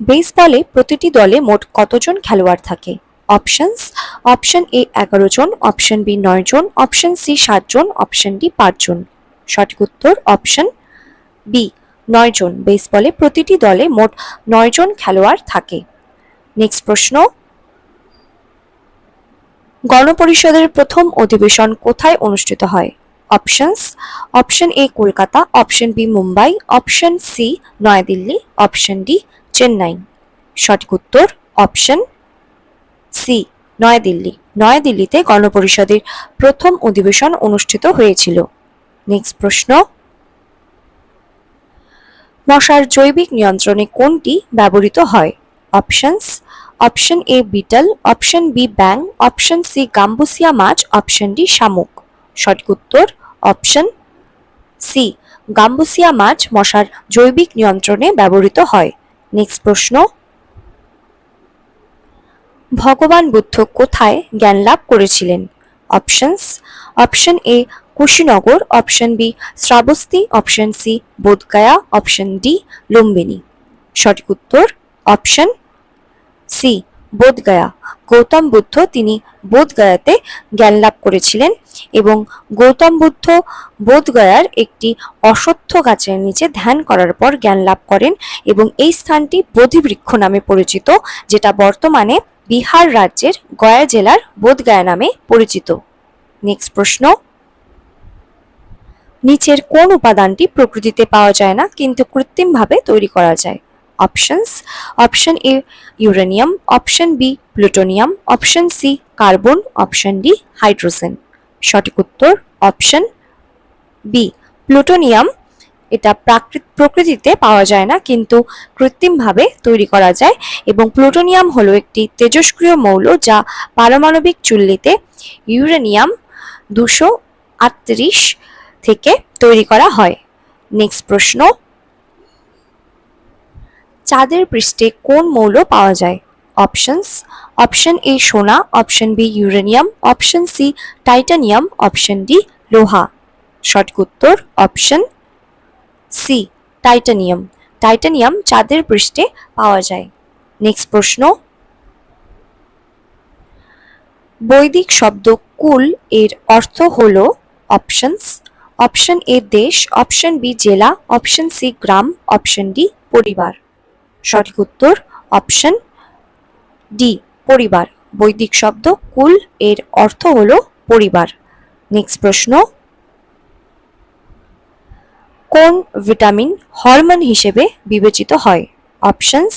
বেসবলে প্রতিটি দলে মোট কতজন খেলোয়াড় থাকে? অপশনস, অপশন এ এগারো জন, অপশন বি নয় জন, অপশন সি সাত জন, অপশন ডি পাঁচ জন। সঠিক উত্তর, অপশন বি নয় জন। বেসবলে প্রতিটি দলে মোট নয় জন খেলোয়াড় থাকে। নেক্সট প্রশ্ন। গণপরিষদের প্রথম অধিবেশন কোথায় অনুষ্ঠিত হয়? Options, option A Kolkata, option B Mumbai, option C New Delhi, option D Chennai. সঠিক উত্তর অপশন সি নয়াদিল্লি। নয়াদিল্লিতে গণপরিষদের প্রথম অধিবেশন অনুষ্ঠিত হয়েছিল। নেক্সট প্রশ্ন, মশার জৈবিক নিয়ন্ত্রণে কোনটি ব্যবহৃত হয়? Options option A beetle option B bang option C gambusia মাছ অপশন ডি শামুক। সঠিক উত্তর অপশন সি গাম্বুসিয়া মাছ মশার জৈবিক নিয়ন্ত্রণে ব্যবহৃত হয়। নেক্সট প্রশ্ন। ভগবান বুদ্ধ কোথায় জ্ঞান লাভ করেছিলেন? Options, option A Kushinagar, option B Shravasti, option C Bodh Gaya, option D Lumbini. সঠিক উত্তর, অপশন সি বোধগয়া। গৌতম বুদ্ধ তিনি বোধগয়াতে জ্ঞান লাভ করেছিলেন। এবং গৌতম বুদ্ধ বোধগয়ার একটি অশ্বত্থ গাছের নিচে ধ্যান করার পর জ্ঞান লাভ করেন এবং এই স্থানটি বোধিবৃক্ষ নামে পরিচিত, যেটা বর্তমানে বিহার রাজ্যের গয়া জেলার বোধগয়া নামে পরিচিত। নেক্সট প্রশ্ন। নিচের কোন উপাদানটি প্রকৃতিতে পাওয়া যায় না, কিন্তু কৃত্রিমভাবে তৈরি করা যায়? Options. Option A uranium, option B plutonium, option C carbon, option D hydrogen. সঠিক উত্তর অপশন বি। প্লুটোনিয়াম, এটা প্রাকৃত প্রকৃতিতে পাওয়া যায় না, কিন্তু কৃত্রিমভাবে তৈরি করা যায় এবং প্লুটোনিয়াম হলো একটি তেজস্ক্রিয় মৌল যা পারমাণবিক চুল্লিতে ইউরেনিয়াম দুশো আটত্রিশ থেকে তৈরি করা হয়। নেক্সট প্রশ্ন। চাঁদের পৃষ্ঠে কোন মৌল পাওয়া যায়? অপশনস অপশন এ সোনা option B uranium option C titanium option D লোহা সঠিক উত্তর অপশন সি টাইটানিয়াম টাইটানিয়াম চাঁদের পৃষ্ঠে পাওয়া যায়। নেক্সট প্রশ্ন, বৈদিক শব্দ কুল এর অর্থ হল অপশনস অপশন এ দেশ অপশন বি জেলা অপশন সি গ্রাম অপশন ডি পরিবার। সঠিক উত্তর অপশন ডি, পরিবার। বৈদিক শব্দ কুল, এর অর্থ হল পরিবার। নেক্সট প্রশ্ন। কোন ভিটামিন হরমোন হিসেবে বিবেচিত হয়? Options.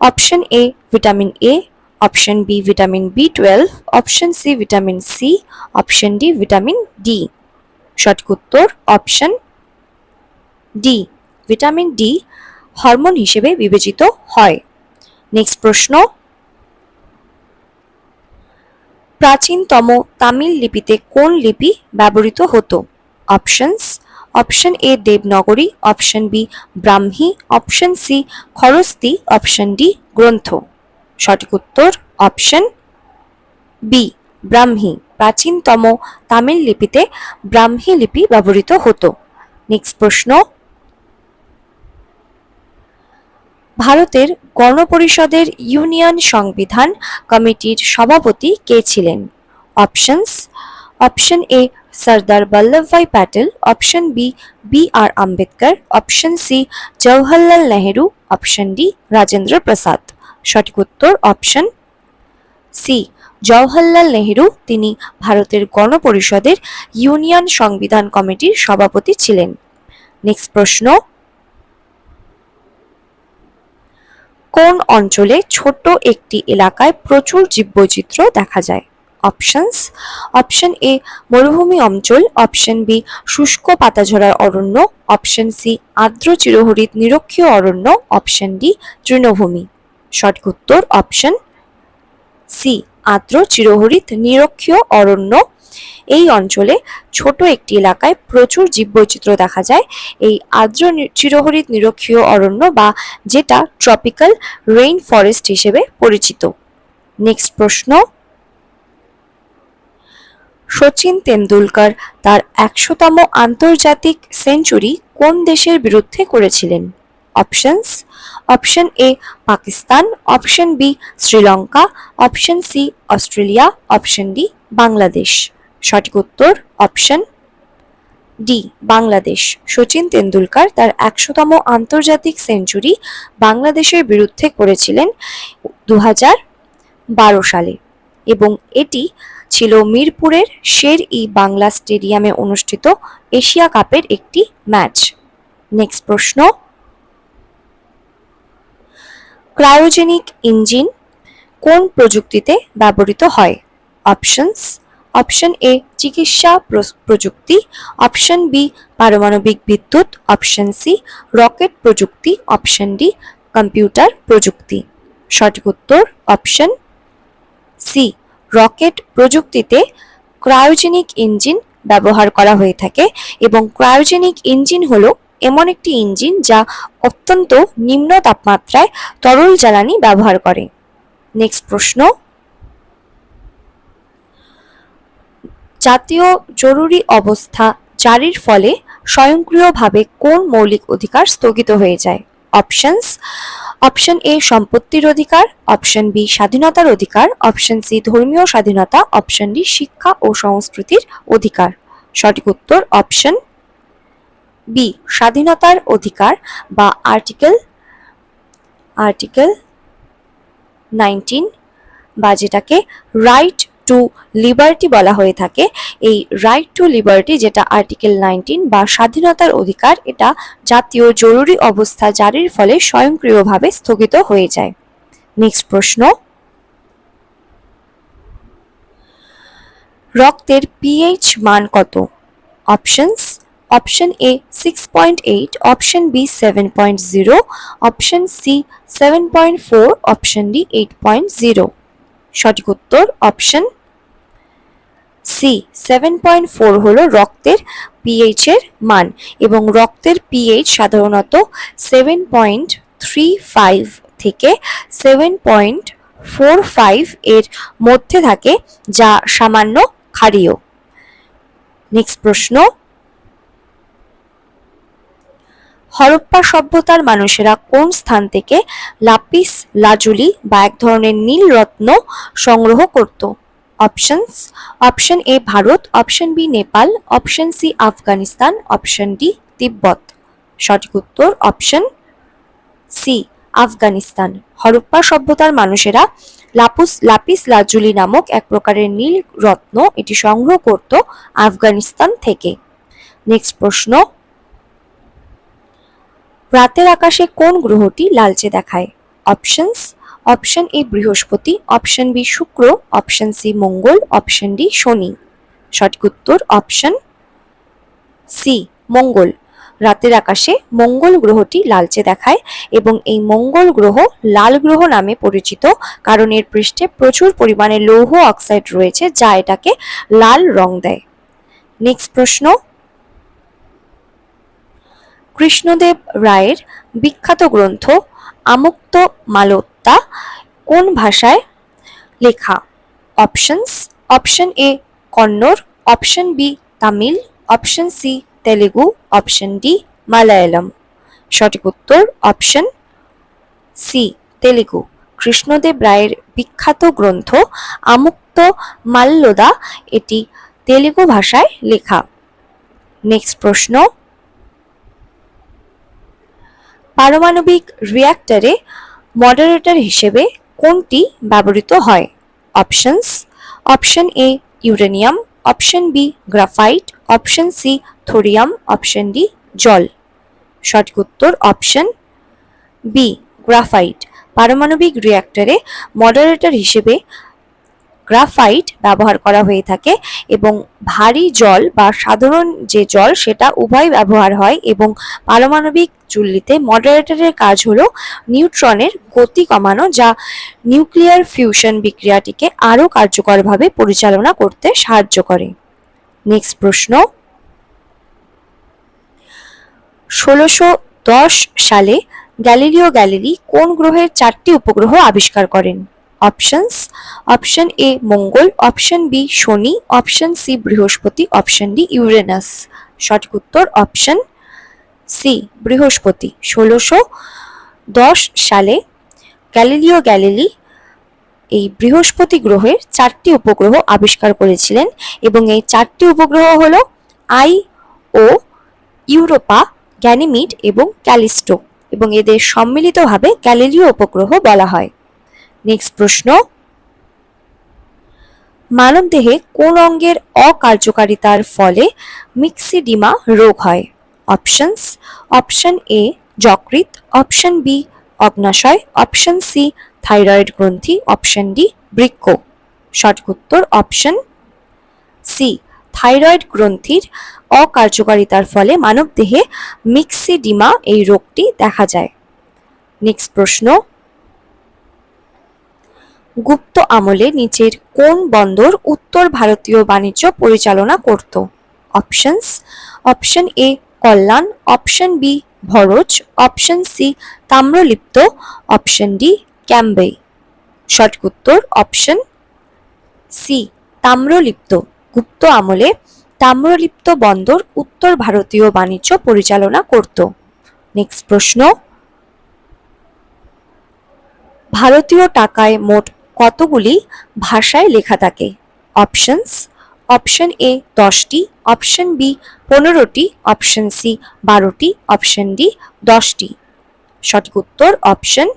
Option A, vitamin A. Option B, vitamin B twelve. Option C, vitamin C. Option D, vitamin D. সঠিক উত্তর, option D. Vitamin D hormone হিসেবে বিবেচিত হয়। নেক্সট প্রশ্ন। প্রাচীনতম তামিল লিপিতে কোন লিপি ব্যবহৃত হতো? Options, option A Devanagari, option B Brahmi, option C Kharosthi, option D Grantha. সঠিক উত্তর, অপশন বি ব্রাহ্মী। প্রাচীনতম তামিল লিপিতে ব্রাহ্মী লিপি ব্যবহৃত হতো। নেক্সট প্রশ্ন ভারতের গণপরিষদের ইউনিয়ন সংবিধান কমিটির সভাপতি কে ছিলেন? Options, option A, Sardar Vallabhbhai Patel, option B B R Ambedkar, option C, Jawaharlal Nehru, option D, Rajendra Prasad. সঠিক উত্তর অপশন সি, জওহরলাল নেহেরু। তিনি ভারতের গণপরিষদের ইউনিয়ন সংবিধান কমিটির সভাপতি ছিলেন। নেক্সট প্রশ্ন কোন অঞ্চলে ছোট্ট একটি এলাকায় প্রচুর জীববৈচিত্র্য দেখা যায়? অপশনস। অপশন এ, মরুভূমি অঞ্চল। অপশন বি, শুষ্ক পাতাঝরার অরণ্য। অপশন সি, আর্দ্র চিরহরিত নিরক্ষীয় অরণ্য। অপশন ডি, তৃণভূমি। সঠিক উত্তর অপশন সি, আর্দ্র চিরহরিত নিরক্ষীয় অরণ্য। এই অঞ্চলে ছোট একটি এলাকায় প্রচুর জীববৈচিত্র্য দেখা যায়। এই আর্দ্র চিরহরিত নিরক্ষীয় অরণ্য বা যেটা ট্রপিক্যাল রেইন ফরেস্ট হিসেবে পরিচিত। নেক্সট প্রশ্ন। সচিন তেন্ডুলকর তার একশোতম আন্তর্জাতিক সেঞ্চুরি কোন দেশের বিরুদ্ধে করেছিলেন? Options option A Pakistan. Option B Sri Lanka. Option C Australia. Option D Bangladesh. সঠিক উত্তর অপশন ডি, বাংলাদেশ। সচিন তেন্ডুলকার তার একশোতম আন্তর্জাতিক সেঞ্চুরি বাংলাদেশের বিরুদ্ধে করেছিলেন দু বারো সালে এবং এটি ছিল মিরপুরের শের ই বাংলা স্টেডিয়ামে অনুষ্ঠিত এশিয়া কাপের একটি ম্যাচ। নেক্সট প্রশ্ন। ক্রায়োজেনিক ইঞ্জিন কোন প্রযুক্তিতে ব্যবহৃত হয়? অপশনস অপশন এ চিকিৎসা প্রযুক্তি, অপশন বি পারমাণবিক বিদ্যুৎ, অপশন সি রকেট প্রযুক্তি, অপশন ডি কম্পিউটার প্রযুক্তি। সঠিক উত্তর অপশন সি রকেট প্রযুক্তিতে ক্রায়োজেনিক ইঞ্জিন ব্যবহার করা হয়ে থাকে এবং ক্রায়োজেনিক ইঞ্জিন হল এমন একটি ইঞ্জিন যা অত্যন্ত নিম্ন তাপমাত্রায় তরল জ্বালানি ব্যবহার করে। নেক্সট প্রশ্ন জাতীয় জরুরি অবস্থা জারির ফলে স্বয়ংক্রিয়ভাবে কোন মৌলিক অধিকার স্থগিত হয়ে যায়? অপশনস, অপশন এ সম্পত্তির অধিকার, অপশন বি স্বাধীনতার অধিকার, অপশন সি ধর্মীয় স্বাধীনতা, অপশন ডি শিক্ষা ও সংস্কৃতির অধিকার। সঠিক উত্তর অপশন বি স্বাধীনতার অধিকার বা আর্টিকেল আর্টিকেল নাইনটিন বা যেটাকে রাইট টু লিবার্টি বলা হয়ে থাকে। এই রাইট টু লিবার্টি যেটা আর্টিকেল নাইনটিন বা স্বাধীনতার অধিকার, এটা জাতীয় জরুরি অবস্থা জারির ফলে স্বয়ংক্রিয়ভাবে স্থগিত হয়ে যায়। নেক্সট প্রশ্ন। রক্তের পিএইচ মান কত? Options option A six point eight option B seven point zero option C seven point four option D eight point zero সঠিক উত্তর option C seven point four হলো রক্তের পিএইচ এর মান এবং রক্তের পিএইচ সাধারণত সেভেন পয়েন্ট থ্রি ফাইভ থেকে সেভেন পয়েন্ট ফোর ফাইভ এর মধ্যে থাকে, যা সামান্য ক্ষারীয়। নেক্সট প্রশ্ন। হরপ্পা সভ্যতার মানুষেরা কোন স্থান থেকে লাপিস লাজুলি বা এক ধরনের নীল রত্ন সংগ্রহ করত? Options option A Bharat option B Nepal option C Afghanistan option D Tibet সঠিক উত্তর অপশন সি আফগানিস্তান হরপ্পা সভ্যতার মানুষেরা লাপুস, লাপিস লাজুলি নামক এক প্রকারের নীল রত্ন এটি সংগ্রহ করত আফগানিস্তান থেকে। নেক্সট প্রশ্ন। রাতের আকাশে কোন গ্রহটি লালচে দেখায়? অপশনস অপশন এ বৃহস্পতি, অপশন বি শুক্র, অপশন সি মঙ্গল, অপশন ডি শনি। সঠিক উত্তর অপশন সি মঙ্গল। রাতের আকাশে মঙ্গল গ্রহটি লালচে দেখায় এবং এই মঙ্গল গ্রহ লাল গ্রহ নামে পরিচিত, কারণ এর পৃষ্ঠে প্রচুর পরিমাণে লৌহ অক্সাইড রয়েছে, যা এটাকে লাল রং দেয়। নেক্সট প্রশ্ন। কৃষ্ণদেব রায়ের বিখ্যাত গ্রন্থ আমুক্ত মালোত্তা কোন ভাষায়? লেখা options option A Kannada option B Tamil option C Telugu option D Malayalam. সঠিক উত্তর অপশন সি তেলেগু। কৃষ্ণদেব রায়ের বিখ্যাত গ্রন্থ আমুক্ত মাল্যদা, এটি তেলেগু ভাষায় লেখা। নেক্সট প্রশ্ন। পারমাণবিক রিয়্যাক্টরে মডারেটর হিসেবে কোনটি ব্যবহৃত হয়? Options option A uranium option B graphite option C thorium option D জল। সঠিক উত্তর অপশন বি গ্রাফাইট পারমাণবিক রিয়্যাক্টরে মডারেটর হিসেবে গ্রাফাইট ব্যবহার করা হয়ে থাকে এবং ভারী জল বা সাধারণ যে জল সেটা উভয় ব্যবহার হয় এবং পারমাণবিক চুল্লিতে মডারেটরের কাজ হলো নিউট্রনের গতি কমানো যা নিউক্লিয়ার ফিউশন বিক্রিয়াটিকে আরও কার্যকরভাবে পরিচালনা করতে সাহায্য করে। নেক্সট প্রশ্ন। ষোলোশো দশ সালে গ্যালিলিও গ্যালিলি কোন গ্রহের চারটি উপগ্রহ আবিষ্কার করেন? অপশনস অপশন এ মঙ্গল অপশন বি শনি অপশন সি বৃহস্পতি অপশন ডি ইউরেনাস সঠিক উত্তর অপশন সি বৃহস্পতি ষোলোশো দশ সালে গ্যালিলিও গ্যালিলি এই বৃহস্পতি গ্রহের চারটি উপগ্রহ আবিষ্কার করেছিলেন এবং এই চারটি উপগ্রহ হল আই ও ইউরোপা, গ্যানিমিড এবং ক্যালিস্টো এবং এদের সম্মিলিতভাবে গ্যালিলিও উপগ্রহ বলা হয়। নেক্সট প্রশ্ন। মানবদেহে কোন অঙ্গের অকার্যকারিতার ফলে মিক্সিডিমা রোগ হয়? অপশনস, অপশন এ যকৃত অপশন বি, অগ্নাশয়, অপশন সি, থাইরয়েড গ্রন্থি, অপশন ডি, বৃক্ক। সঠিক উত্তর অপশন সি, থাইরয়েড গ্রন্থির অকার্যকারিতার ফলে মানবদেহে মিক্সিডিমা এই রোগটি দেখা যায়। নেক্সট প্রশ্ন। গুপ্ত আমলে নিচের কোন বন্দর উত্তর ভারতীয় বাণিজ্য পরিচালনা করত? Options, option A Kalyan, option B Bharuch option C Tamralipta, option D Cambay সঠিক উত্তর অপশন সি তাম্রলিপ্ত। গুপ্ত আমলে তাম্রলিপ্ত বন্দর উত্তর ভারতীয় বাণিজ্য পরিচালনা করত। নেক্সট প্রশ্ন। ভারতীয় টাকায় মোট কতগুলি ভাষায় লেখা থাকে? অপশনস অপশন এ দশটি অপশন বি পনেরোটি অপশন সি বারোটি অপশন ডি দশটি। সঠিক উত্তর অপশন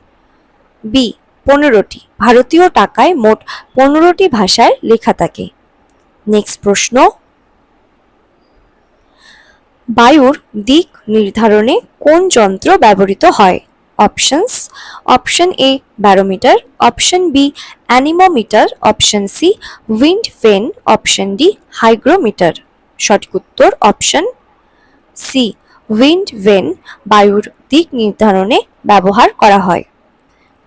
বি পনেরোটি। ভারতীয় টাকায় মোট পনেরোটি ভাষায় লেখা থাকে। নেক্সট প্রশ্ন। বায়ুর দিক নির্ধারণে কোন যন্ত্র ব্যবহৃত হয়? Options option A barometer option B anemometer option C wind vane option D hygrometer সঠিক উত্তর অপশন সি উইন্ড ভেন বায়ুর দিক নির্ধারণে ব্যবহার করা হয়।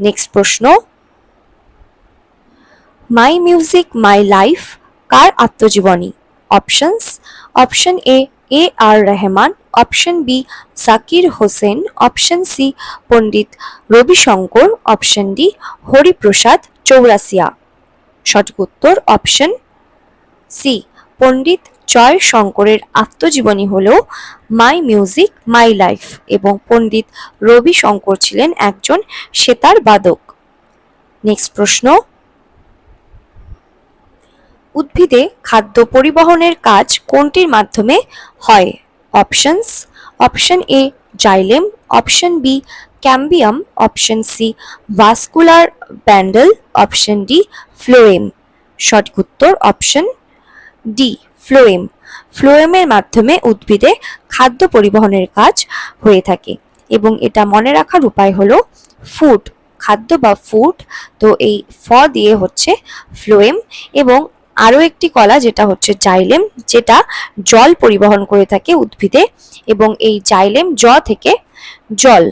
নেক্সট প্রশ্ন মাই মিউজিক মাই লাইফ কার আত্মজীবনী? Options option A A R Rahman option B Zakir Hussain option C Pandit Ravi Shankar option D Hariprasad Chaurasia সঠিক উত্তর অপশন সি পণ্ডিত জয় শঙ্করের আত্মজীবনী হল মাই মিউজিক মাই লাইফ এবং পণ্ডিত রবি শঙ্কর ছিলেন একজন সেতার বাদক। নেক্সট প্রশ্ন উদ্ভিদে খাদ্য পরিবহনের কাজ কোনটির মাধ্যমে হয়? Options, option A xylem, option B cambium, option C vascular bundle, option D phloem. সঠিক উত্তর অপশন ডি, ফ্লোয়েম। ফ্লোয়েমের মাধ্যমে উদ্ভিদে খাদ্য পরিবহনের কাজ হয়ে থাকে এবং এটা মনে রাখার উপায় হলো ফুড খাদ্য বা ফুড তো এই ফ দিয়ে হচ্ছে ফ্লোয়েম এবং আরও একটি কলা যেটা হচ্ছে জাইলেম, যেটা জল পরিবহন করে থাকে উদ্ভিদে এবং এই জাইলেম জ থেকে জল,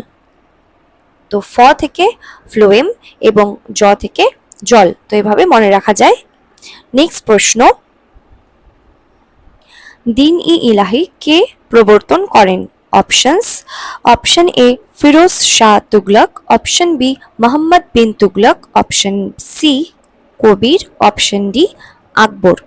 তো ফ থেকে ফ্লোয়েম এবং জ থেকে জল, তো এভাবে মনে রাখা যায়। নেক্সট প্রশ্ন। দিন ই ইলাহি কে প্রবর্তন করেন? Options. Option A, Firoz Shah Tughlaq. Option B, Muhammad bin Tughlaq. Option C, Kabir. Option D Akbar.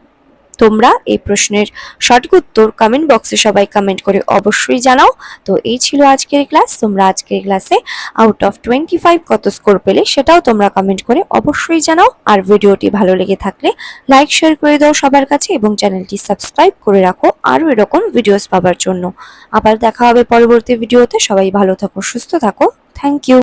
তোমরা এই প্রশ্নের সঠিক উত্তর কমেন্ট বক্সে সবাই কমেন্ট করে অবশ্যই জানাও। তো এই ছিল আজকের ক্লাস তোমরা আজকের ক্লাসে আউট অফ টোয়েন্টি ফাইভ কত স্কোর পেলে সেটাও তোমরা কমেন্ট করে অবশ্যই জানাও। আর ভিডিওটি ভালো লেগে থাকলে লাইক শেয়ার করে দাও সবার কাছে এবং চ্যানেলটি সাবস্ক্রাইব করে রাখো আরও এরকম ভিডিওস পাবার জন্য। আবার দেখা হবে পরবর্তী ভিডিওতে সবাই ভালো থাকো, সুস্থ থাকো। Thank you